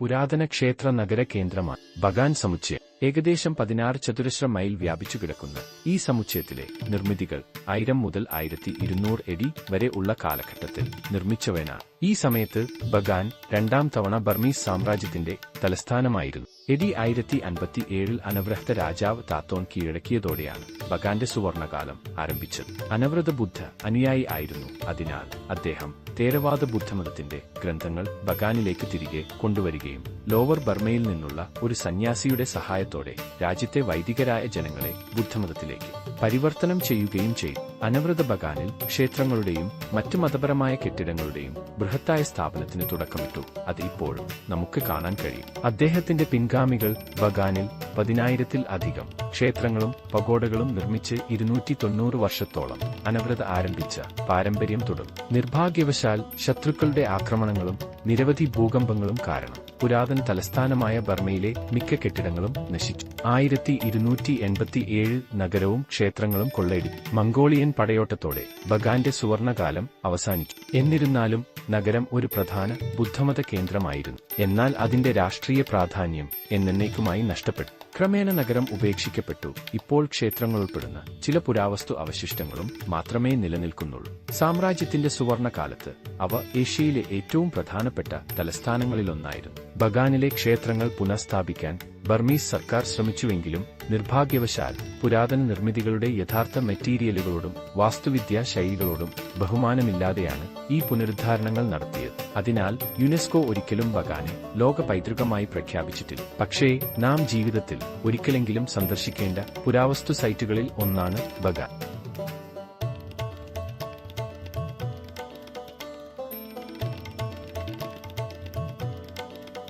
പുരാതന ക്ഷേത്ര നഗര കേന്ദ്രമാണ്. ബഗാൻ സമുച്ചയം ഏകദേശം പതിനാറ് ചതുരശ്ര മൈൽ വ്യാപിച്ചു കിടക്കുന്ന. ഈ സമുച്ചയത്തിലെ നിർമ്മിതികൾ ആയിരം മുതൽ ആയിരത്തി ഇരുന്നൂറ് എടി വരെ ഉള്ള കാലഘട്ടത്തിൽ നിർമ്മിച്ചവനാണ്. ഈ സമയത്ത് ബഗാൻ രണ്ടാം തവണ ബർമീസ് സാമ്രാജ്യത്തിന്റെ തലസ്ഥാനമായിരുന്നു. എഡി ആയിരത്തി അൻപത്തി ഏഴിൽ അനവ്രഹത രാജാവ് താത്തോൺ കീഴടക്കിയതോടെയാണ് ബഗാന്റെ സുവർണകാലം ആരംഭിച്ചത്. അനവ്രത ബുദ്ധ അനുയായി ആയിരുന്നു. അതിനാൽ അദ്ദേഹം തേരവാദ ബുദ്ധമതത്തിന്റെ ഗ്രന്ഥങ്ങൾ ബഗാനിലേക്ക് തിരികെ കൊണ്ടുവരികയും ലോവർ ബർമയിൽ നിന്നുള്ള ഒരു സന്യാസിയുടെ സഹായത്തോടെ രാജ്യത്തെ വൈദികരായ ജനങ്ങളെ ബുദ്ധമതത്തിലേക്ക് പരിവർത്തനം ചെയ്യുകയും ചെയ്തു. അനവ്രത ബഗാനിൽ ക്ഷേത്രങ്ങളുടെയും മറ്റു മതപരമായ കെട്ടിടങ്ങളുടെയും ബൃഹത്തായ സ്ഥാപനത്തിന് തുടക്കമിട്ടു. അത് ഇപ്പോഴും നമുക്ക് കാണാൻ കഴിയും. അദ്ദേഹത്തിന്റെ പിൻഗാമികൾ ബഗാനിൽ പതിനായിരത്തിൽ അധികം ക്ഷേത്രങ്ങളും പഗോഡകളും നിർമ്മിച്ച് ഇരുന്നൂറ്റി തൊണ്ണൂറ് വർഷത്തോളം അനവൃത ആരംഭിച്ച പാരമ്പര്യം തുടർന്നു. നിർഭാഗ്യവശാൽ ശത്രുക്കളുടെ ആക്രമണങ്ങളും നിരവധി ഭൂകമ്പങ്ങളും കാരണം പുരാതന തലസ്ഥാനമായ ബർമയിലെ മിക്ക കെട്ടിടങ്ങളും നശിച്ചു. ആയിരത്തി ഇരുന്നൂറ്റി എൺപത്തിയേഴ് നഗരവും ക്ഷേത്രങ്ങളും കൊള്ളയടിച്ചു. മംഗോളിയൻ പടയോട്ടത്തോടെ ബഗാന്റെ സുവർണകാലം അവസാനിച്ചു. എന്നിരുന്നാലും നഗരം ഒരു പ്രധാന ബുദ്ധമത കേന്ദ്രമായിരുന്നു. എന്നാൽ അതിന്റെ രാഷ്ട്രീയ പ്രാധാന്യം എന്നേക്കുമായി നഷ്ടപ്പെട്ടു. ക്രമേണ നഗരം ഉപേക്ഷിക്കപ്പെട്ടു. ഇപ്പോൾ ക്ഷേത്രങ്ങൾ ഉൾപ്പെടുന്ന ചില പുരാവസ്തു അവശിഷ്ടങ്ങളും മാത്രമേ നിലനിൽക്കുന്നുള്ളൂ. സാമ്രാജ്യത്തിന്റെ സുവർണകാലത്ത് അവ ഏഷ്യയിലെ ഏറ്റവും പ്രധാനപ്പെട്ട തലസ്ഥാനങ്ങളിലൊന്നായിരുന്നു. ബഗാനിലെ ക്ഷേത്രങ്ങൾ പുനഃസ്ഥാപിക്കാൻ ബർമീസ് സർക്കാർ ശ്രമിച്ചുവെങ്കിലും നിർഭാഗ്യവശാൽ പുരാതന നിർമ്മിതികളുടെ യഥാർത്ഥ മെറ്റീരിയലുകളോടും വാസ്തുവിദ്യാ ശൈലികളോടും ബഹുമാനമില്ലാതെയാണ് ഈ പുനരുദ്ധാരണങ്ങൾ നടത്തിയത്. അതിനാൽ യുനെസ്കോ ഒരിക്കലും ബഗാനെ ലോക പൈതൃകമായി പ്രഖ്യാപിച്ചിട്ടില്ല. പക്ഷേ നാം ജീവിതത്തിൽ ഒരിക്കലെങ്കിലും സന്ദർശിക്കേണ്ട പുരാവസ്തു സൈറ്റുകളിൽ ഒന്നാണ് ബഗാൻ.